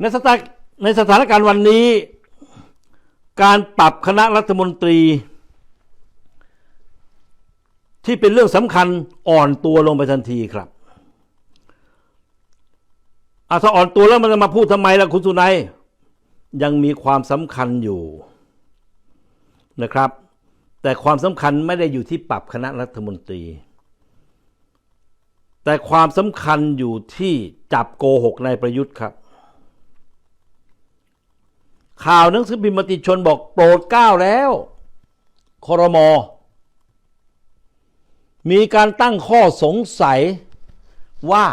ในสถานในสถานการณ์วันนี้ การปรับคณะรัฐมนตรี ที่เป็นเรื่องสำคัญอ่อนตัวลงไปทันทีครับอาถ้าอ่อนตัวแล้วมันจะมาพูดทำไมล่ะคุณสุนัยยังมีความสำคัญอยู่นะครับ แต่ความสำคัญไม่ได้อยู่ที่ปรับคณะรัฐมนตรี แต่ความสำคัญอยู่ที่จับโกหกนายประยุทธ์ครับ ข่าวหนังสือพิมพ์มติชนบอกโปรดเกล้าแล้วคอรมอมีการตั้งข้อสงสัยว่า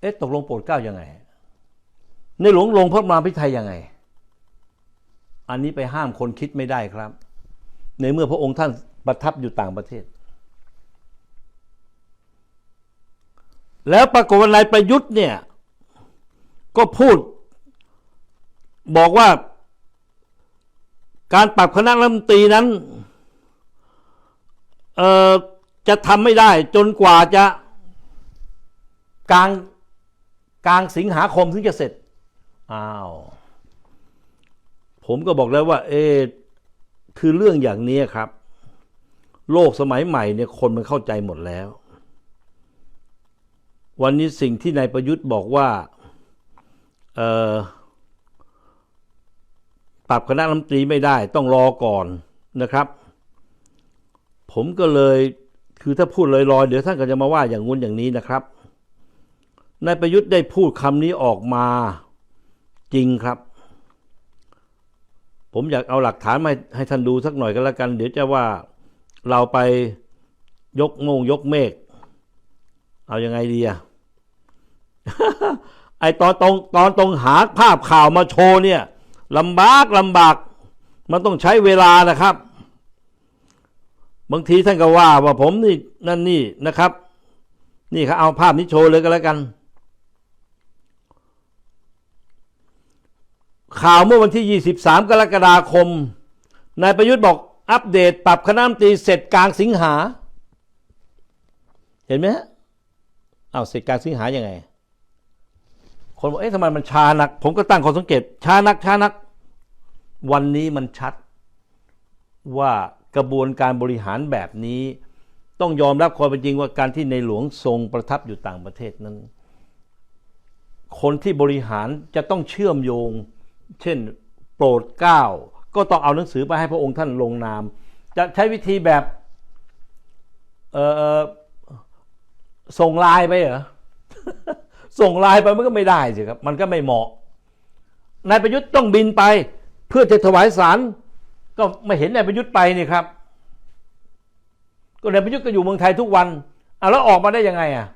เอ๊ะตกลงโปรดเกล้ายังไง ในหลวงลงพระบรพิไทยยังไง อันนี้ไปห้ามคนคิดไม่ได้ครับ ในเมื่อพระองค์ท่านประทับอยู่ต่างประเทศ แล้วปรากฏว่านายประยุทธ์เนี่ย พูด บอกว่า การปรับคณะรัฐมนตรีนั้นเออจะทำไม่ได้จนกว่าจะกลางกลางสิงหาคมถึงจะเสร็จ อ้าว ผมก็บอกแล้วว่าเออคือเรื่องอย่างนี้ครับ โลกสมัยใหม่เนี่ยคนมันเข้าใจหมดแล้ว วันนี้สิ่งที่นายประยุทธ์บอกว่า ปรับคณะรัฐมนตรีไม่ได้ต้องรอก่อนนะครับ ผมก็เลยคือถ้าพูดลอยๆ เดี๋ยวท่านก็จะมาว่าอย่างงู้นอย่างนี้นะครับนายประยุทธ์ได้พูดคำนี้ออกมาจริงครับ ผมอยากเอาหลักฐานมาให้ท่านดูสักหน่อยก็แล้วกัน เดี๋ยวจะว่าเราไปยกโมงยกเมฆเอายังไงดีอะ อตอนตรงตอนตรงหาภาพข่าวมาโชว์เนี่ยลำบากลำบาก มันต้องใช้เวลานะครับ บางทีท่านก็ว่าว่าผมนี่นั่นนี่นะครับ นี่ครับเอาภาพนี้โชว์เลยก็แล้วกัน ข่าวเมื่อวันที่ 23 กรกฎาคมนายประยุทธ์บอกอัปเดตปรับคณะมนตรีเสร็จกลางสิงหา เห็นไหมฮะเอาเสร็จกลางสิงหายังไง คนบอกเอ๊ะทำไมมันช้านัก ผมก็ตั้งข้อสังเกตช้านักช้านัก วันนี้มันชัด ว่ากระบวนการบริหารแบบนี้ ต้องยอมรับความเป็นจริงว่าการที่ในหลวงทรงประทับอยู่ต่างประเทศนั้น คนที่บริหารจะต้องเชื่อมโยง เช่น โปรดเกล้าก็ต้องเอาหนังสือไปให้พระองค์ท่านลงนาม จะใช้วิธีแบบส่งไลน์ไปเหรอ ส่งไลน์ไปมันก็ไม่ได้สิครับ มันก็ไม่เหมาะ นายประยุทธ์ต้องบินไป เพื่อจะถวายสารก็ไม่เห็นนายประยุทธ์ไปนี่ครับ ก็นายประยุทธ์ก็อยู่เมืองไทยทุกวันอะแล้วออกมาได้ยังไงอะ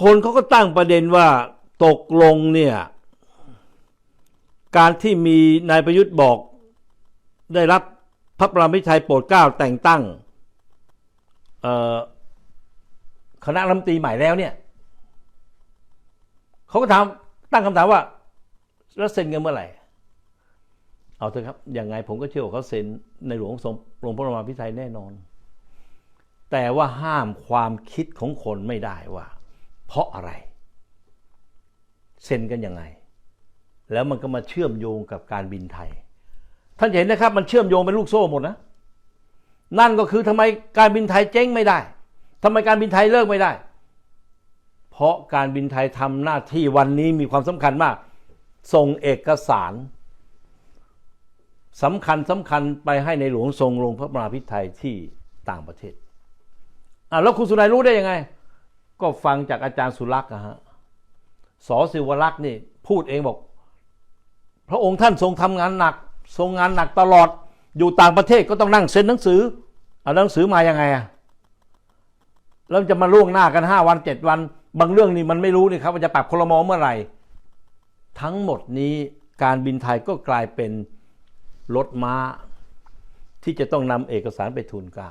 คนเขาก็ตั้งประเด็นว่าตกลงเนี่ยการที่มีนายประยุทธ์บอกได้รับพระบรมพิชัยโปรดเกล้าแต่งตั้งคณะรัฐมนตรีใหม่แล้วเนี่ย เขาก็ถามตั้งคำถามว่าแล้วเซ็นกันเมื่อไหร่ เอาเถอะครับ อยังไงผมก็เชื่อว่าเขาเซ็นในหลวงทรงลงพระบรมพิไทยแน่นอน แต่ว่าห้ามความคิดของคนไม่ได้ว่า เพราะอะไร เซ็นกันยังไง แล้วมันก็มาเชื่อมโยงกับการบินไทย ท่านเห็นนะครับมันเชื่อมโยงเป็นลูกโซ่หมดนะ นั่นก็คือทำไมการบินไทยเจ๊งไม่ได้ทำไมการบินไทยเลิกไม่ได้ เพราะการบินไทยทำหน้าที่วันนี้มีความสำคัญมาก ส่งเอกสารสำคัญสำคัญไปให้ในหลวงทรงลงพระบรมพิไทยที่ต่างประเทศอะแล้วคุณสุนัยรู้ได้ยังไง ก็ฟังจากอาจารย์สุรักษ์นะฮะสอศิวรักษ์นี่พูดเองบอก พระองค์ท่านทรงทำงานหนัก ทรงงานหนักตลอดอยู่ต่างประเทศก็ต้องนั่งเซ็นหนังสือเอาหนังสือมายังไงอะแล้วจะมาล่วงหน้ากันห้าวันเจ็ดวัน บางเรื่องนี่มันไม่รู้นี่ครับว่าจะปรับคลมอเมื่อไหร่ ทั้งหมดนี้การบินไทยก็กลายเป็นรถม้า ที่จะต้องนำเอกสารไปทูลเกล้า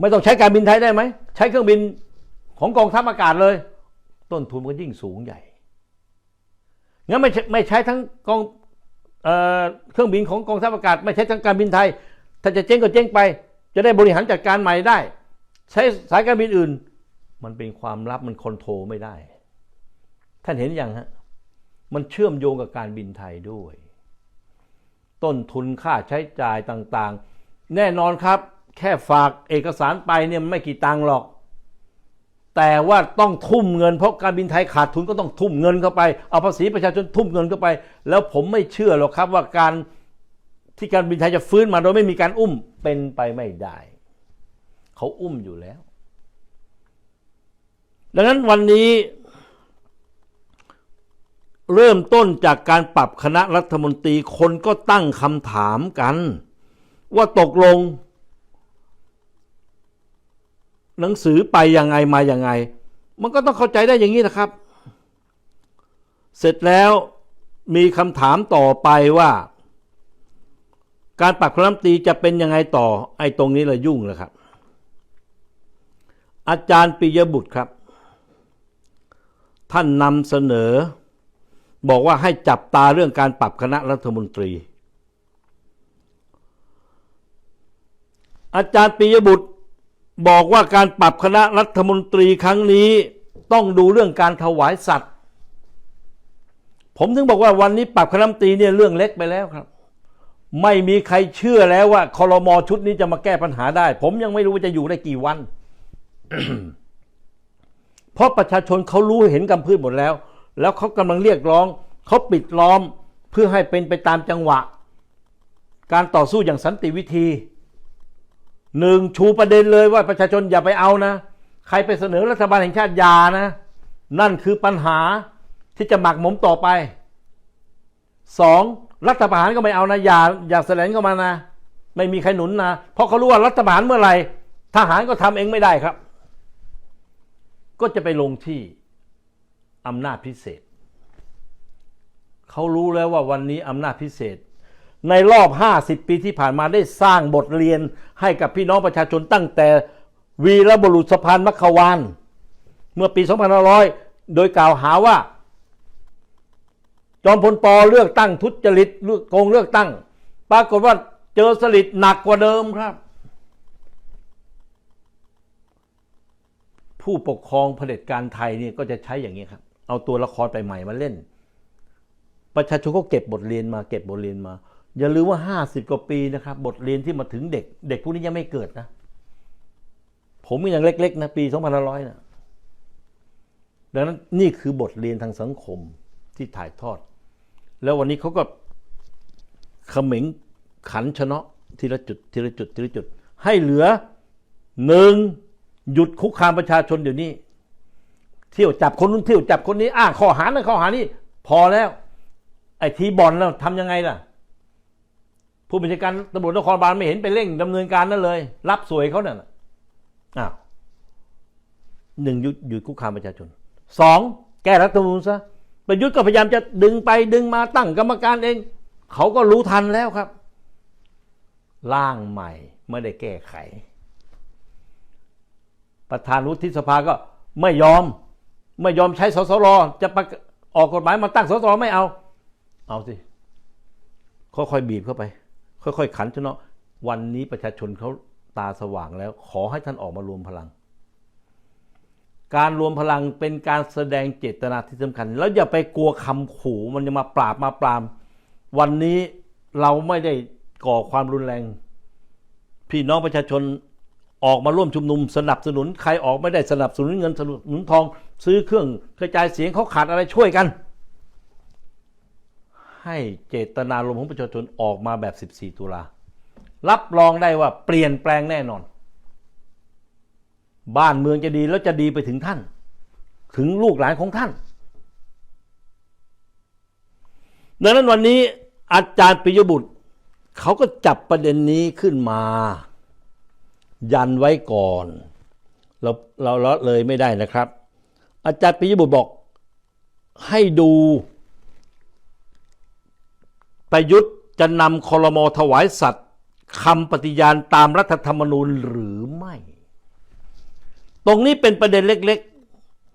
ไม่ต้องใช้การบินไทยได้ไหม ใช้เครื่องบินของกองทัพอากาศเลย ต้นทุนมันยิ่งสูงใหญ่งั้นไม่ใช่ไม่ใช้ทั้งกองเออเครื่องบินของกองทัพอากาศ ไม่ใช้ทั้งการบินไทย ถ้าจะเจ๊งก็เจ๊งไป จะได้บริหารจัดการใหม่ได้ ใช้สายการบินอื่น มันเป็นความลับมันคอนโทรลไม่ได้ ท่านเห็นอยังฮะมันเชื่อมโยงกับการบินไทยด้วย ต้นทุนค่าใช้จ่ายต่างๆ แน่นอนครับ แค่ฝากเอกสารไปเนี่ยไม่กี่ตังค์หรอก แต่ว่าต้องทุ่มเงิน เพราะการบินไทยขาดทุนก็ต้องทุ่มเงินเข้าไป เอาภาษีประชาชนทุ่มเงินเข้าไป แล้วผมไม่เชื่อหรอกครับว่าการที่การบินไทยจะฟื้นมาโดยไม่มีการอุ้มเป็นไปไม่ได้ เขาอุ้มอยู่แล้ว ดังนั้นวันนี้ เริ่มต้นจากการปรับคณะรัฐมนตรีคนก็ตั้งคำถามกัน ว่าตกลง หนังสือไปยังไงมายังไง มันก็ต้องเข้าใจได้อย่างนี้นะครับ เสร็จแล้วมีคำถามต่อไปว่า การปรับคณะรัฐมนตรีจะเป็นยังไงต่อไอ้ตรงนี้เลยยุ่งเลยครับ อาจารย์ปิยบุตรครับ ท่านนำเสนอ บอกว่าให้จับตาเรื่องการปรับคณะรัฐมนตรี อาจารย์ปิยบุตรบอกว่าการปรับคณะรัฐมนตรีครั้งนี้ต้องดูเรื่องการถวายสัตว์ ผมถึงบอกว่าวันนี้ปรับคณะรัฐมนตรีเนี่ยเรื่องเล็กไปแล้วครับ ไม่มีใครเชื่อแล้วว่าคอรมอชุดนี้จะมาแก้ปัญหาได้ ผมยังไม่รู้ว่าจะอยู่ได้กี่วัน เพราะประชาชนเขารู้เห็นกำพืชหมดแล้ว แล้วเขากำลังเรียกร้อง เขาปิดล้อมเพื่อให้เป็นไปตามจังหวะ การต่อสู้อย่างสันติวิธีหนึ่งชูประเด็นเลยว่าประชาชนอย่าไปเอานะ ใครไปเสนอรัฐบาลแห่งชาติยานะ นั่นคือปัญหาที่จะหมักหมมต่อไปสองรัฐประหารก็ไม่เอานะอย่าอย่าแสลงเข้ามานะ ไม่มีใครหนุนนะ เพราะเขารู้ว่ารัฐประหารเมื่อไหร่ทหารก็ทำเองไม่ได้ครับ ก็จะไปลงที่อำนาจพิเศษ เขารู้แล้วว่าวันนี้อำนาจพิเศษ ในรอบ 50 ปีที่ผ่านมาได้สร้างบทเรียนให้กับพี่น้องประชาชนตั้งแต่วีรบุรุษสะพานมัคควานเมื่อปี 2500 โดยกล่าวหาว่า จอมพลปเลือกตั้งทุจริตเลือกโกงเลือกตั้ง ปรากฏว่าเจอสลิดหนักกว่าเดิมครับ ผู้ปกครองเผด็จการไทยเนี่ยก็จะใช้อย่างนี้ครับ เอาตัวละครไปใหม่มาเล่น ประชาชนก็เก็บบทเรียนมาเก็บบทเรียนมา อย่าลืมว่า 50 กว่าปีนะครับ บทเรียนที่มาถึงเด็ก เด็กพวกนี้ยังไม่เกิดนะ ผมยังเล็ก ๆ นะ ปี2500นะดังนั้นนี่คือบทเรียนทางสังคมที่ถ่ายทอด แล้ววันนี้เขาก็เขม็งขันชนะทีละจุดทีละจุดทีละจุด ให้เหลือหนึ่ง หยุดคุกคามประชาชนเดี๋ยวนี้ เที่ยวจับคนนู้นเที่ยวจับคนนี้ อ้างข้อหานั้นข้อหานี้พอแล้ว ไอ้ทีบอลแล้วทำยังไงล่ะ ผู้บัญชาการตำรวจนครบาลไม่เห็นไปเร่งดำเนินการนั่นเลย รับสวยเขาเนี่ยอ้าวหนึ่งหยุดหยุดคุกคามประชาชนสองแก้รัฐธรรมนูญซะประยุทธ์ก็พยายามจะดึงไปดึงมาตั้งกรรมการเอง เขาก็รู้ทันแล้วครับ ร่างใหม่ไม่ได้แก้ไข ประธานวุฒิสภาก็ไม่ยอม ไม่ยอมใช้สสรจะประออกกฎหมายมาตั้งสสรไม่เอา เอาสิ ค่อยๆบีบเข้าไป ค่อยๆขันชนะวันนี้ประชาชนเขาตาสว่างแล้ว ขอให้ท่านออกมารวมพลัง การรวมพลังเป็นการแสดงเจตนาที่สำคัญ แล้วอย่าไปกลัวคำขู่มันจะมาปราบมาปราม วันนี้เราไม่ได้ก่อความรุนแรง พี่น้องประชาชน ออกมาร่วมชุมนุมสนับสนุน ใครออกไม่ได้สนับสนุนเงินสนับสนุนทอง ซื้อเครื่องกระจายเสียงเขาขาดอะไรช่วยกัน ให้เจตนารมณ์ของประชาชนออกมาแบบ 14 ตุลารับรองได้ว่าเปลี่ยนแปลงแน่นอน บ้านเมืองจะดีแล้วจะดีไปถึงท่าน ถึงลูกหลานของท่าน ดังนั้นวันนี้อาจารย์ปิยบุตรเขาก็จับประเด็นนี้ขึ้นมา ยันไว้ก่อน เราเราละเลยไม่ได้นะครับ อาจารย์ปิยบุตรบอกให้ดูประยุทธ์จะนำคอรมอถวายสัตว์คำปฏิญาณตามรัฐธรรมนูญหรือไม่ ตรงนี้เป็นประเด็นเล็ก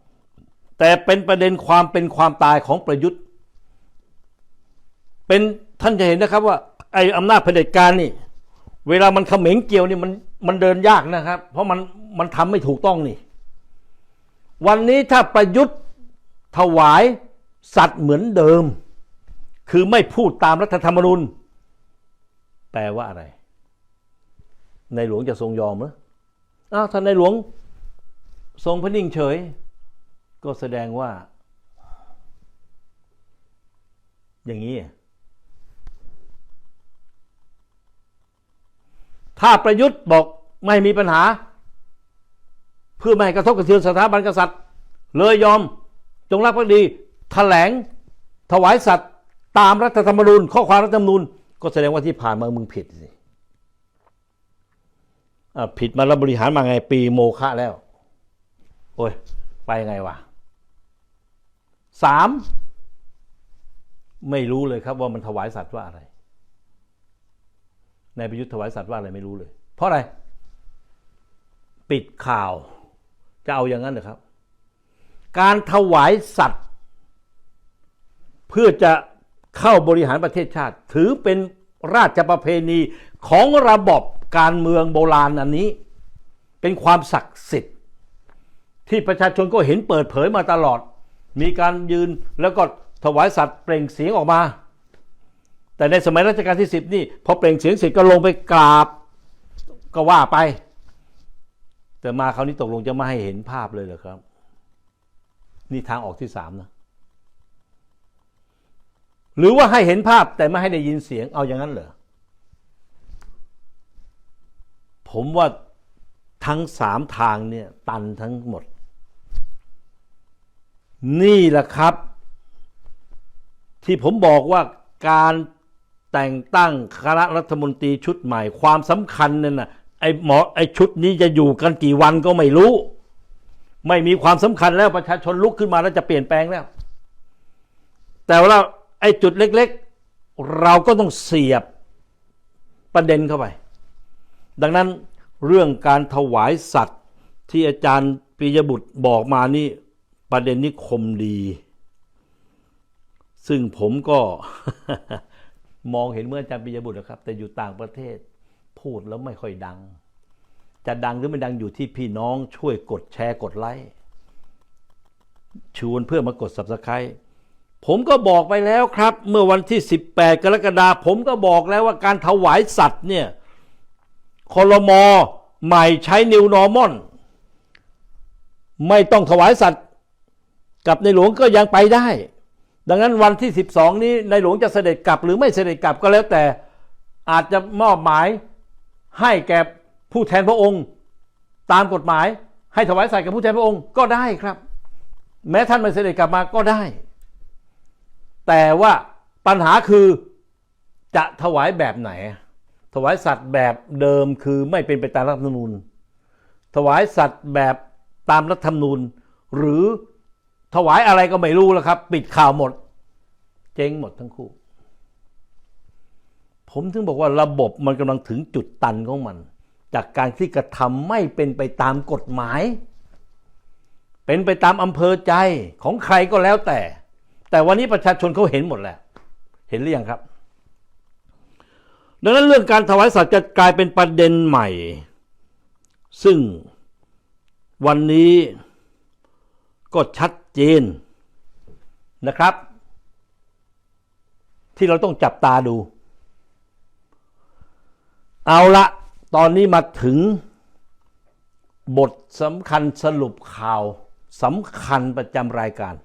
ๆ แต่เป็นประเด็นความเป็นความตายของประยุทธ์ เป็นท่านจะเห็นนะครับว่าไอ้อำนาจเผด็จการนี่ เวลามันเขม็งเกี่ยวนี่มัน มันเดินยากนะครับ เพราะมันมันทำไม่ถูกต้องนี่ วันนี้ถ้าประยุทธ์ถวายสัตว์เหมือนเดิม คือไม่พูดตามรัฐธรรมนูญแปลว่าอะไร ในหลวงจะทรงยอมหรืออ้าวท่านในหลวงทรงพระนิ่งเฉย ก็แสดงว่า อย่างนี้ ถ้าประยุทธ์บอกไม่มีปัญหา เพื่อไม่ให้กระทบกระเทือนสถาบันกษัตริย์ เลยยอมจงรักภักดีแถลงถวายสัตว์ตามรัฐธรรมนูญ ข้อความรัฐธรรมนูญ ก็แสดงว่าที่ผ่านมามึงผิดสิอ่ผิดมาแล้วบริหารมาไงปีโมฆะแล้ว โอ้ย ไปไงวะสามไม่รู้เลยครับว่ามันถวายสัตว์ว่าอะไร นายประยุทธ์ถวายสัตว์ว่าอะไรไม่รู้เลย เพราะอะไร ปิดข่าว จะเอาอย่างนั้นเหรอครับ การถวายสัตว์ เพื่อจะเข้าบริหารประเทศชาติ ถือเป็นราชประเพณีของระบบการเมืองโบราณอันนี้ เป็นความศักดิ์สิทธิ์ ที่ประชาชนก็เห็นเปิดเผยมาตลอด มีการยืนแล้วก็ถวายสัตว์เปล่งเสียงออกมา แต่ในสมัยรัชกาลที่สิบนี่พอเปล่งเสียงเสร็จก็ลงไปกราบก็ว่าไป แต่มาคราวนี้ตกลงจะไม่ให้เห็นภาพเลยเหรอครับ นี่ทางออกที่สามนะหรือว่าให้เห็นภาพแต่ไม่ให้ได้ยินเสียงเอาอย่างนั้นเหรอผมว่าทั้งสามทางเนี่ยตันทั้งหมด นี่แหละครับ ที่ผมบอกว่าการ แต่งตั้งคณะรัฐมนตรีชุดใหม่ ความสำคัญเนี่ยนะไอ้หมอไอ้ชุดนี้จะอยู่กันกี่วันก็ไม่รู้ ไม่มีความสำคัญแล้วประชาชนลุกขึ้นมาแล้วจะเปลี่ยนแปลงแล้ว แต่ว่าไอ้จุดเล็ก ๆ เราก็ต้องเสียบประเด็นเข้าไป ดังนั้นเรื่องการถวายสัตว์ที่อาจารย์ปิยบุตรบอกมานี่ประเด็นนี้คมดี ซึ่งผมก็ มองเห็นเมื่ออาจารย์ปิยบุตรนะครับ แต่อยู่ต่างประเทศพูดแล้วไม่ค่อยดัง จะดังหรือไม่ดังอยู่ที่พี่น้องช่วยกดแชร์กดไลค์ชวนเพื่อมากด subscribe ผมก็บอกไปแล้วครับ เมื่อวันที่ 18 กรกฎาคมผมก็บอกแล้วว่าการถวายสัตว์เนี่ยคลมใหม่ใช้นิวนอร์มอนไม่ต้องถวายสัตว์ กับในหลวงก็ยังไปได้ ดังนั้นวันที่ 12 นี้ในหลวงจะเสด็จกลับหรือไม่เสด็จกลับก็แล้วแต่อาจจะมอบหมายให้แก่ผู้แทนพระองค์ ตามกฎหมายให้ถวายสัตว์กับผู้แทนพระองค์ก็ได้ครับ แม้ท่านไม่เสด็จกลับมาก็ได้ แต่ว่าปัญหาคือจะถวายแบบไหน ถวายสัตว์แบบเดิมคือไม่เป็นไปตามรัฐธรรมนูญ ถวายสัตว์แบบตามรัฐธรรมนูญ หรือ ถวายอะไรก็ไม่รู้แล้วครับ ปิดข่าวหมด เจ๊งหมดทั้งคู่ ผมถึงบอกว่าระบบมันกำลังถึงจุดตันของมัน จากการที่กระทำไม่เป็นไปตามกฎหมาย เป็นไปตามอำเภอใจของใครก็แล้วแต่ แต่วันนี้ประชาชนเขาเห็นหมดแล้ว เห็นหรือยังครับดังนั้นเรื่องการถวายสัตว์จะกลายเป็นประเด็นใหม่ ซึ่งวันนี้ก็ชัด จีนนะครับ ที่เราต้องจับตาดู เอาละตอนนี้มาถึงบทสำคัญสรุปข่าวสำคัญประจำรายการ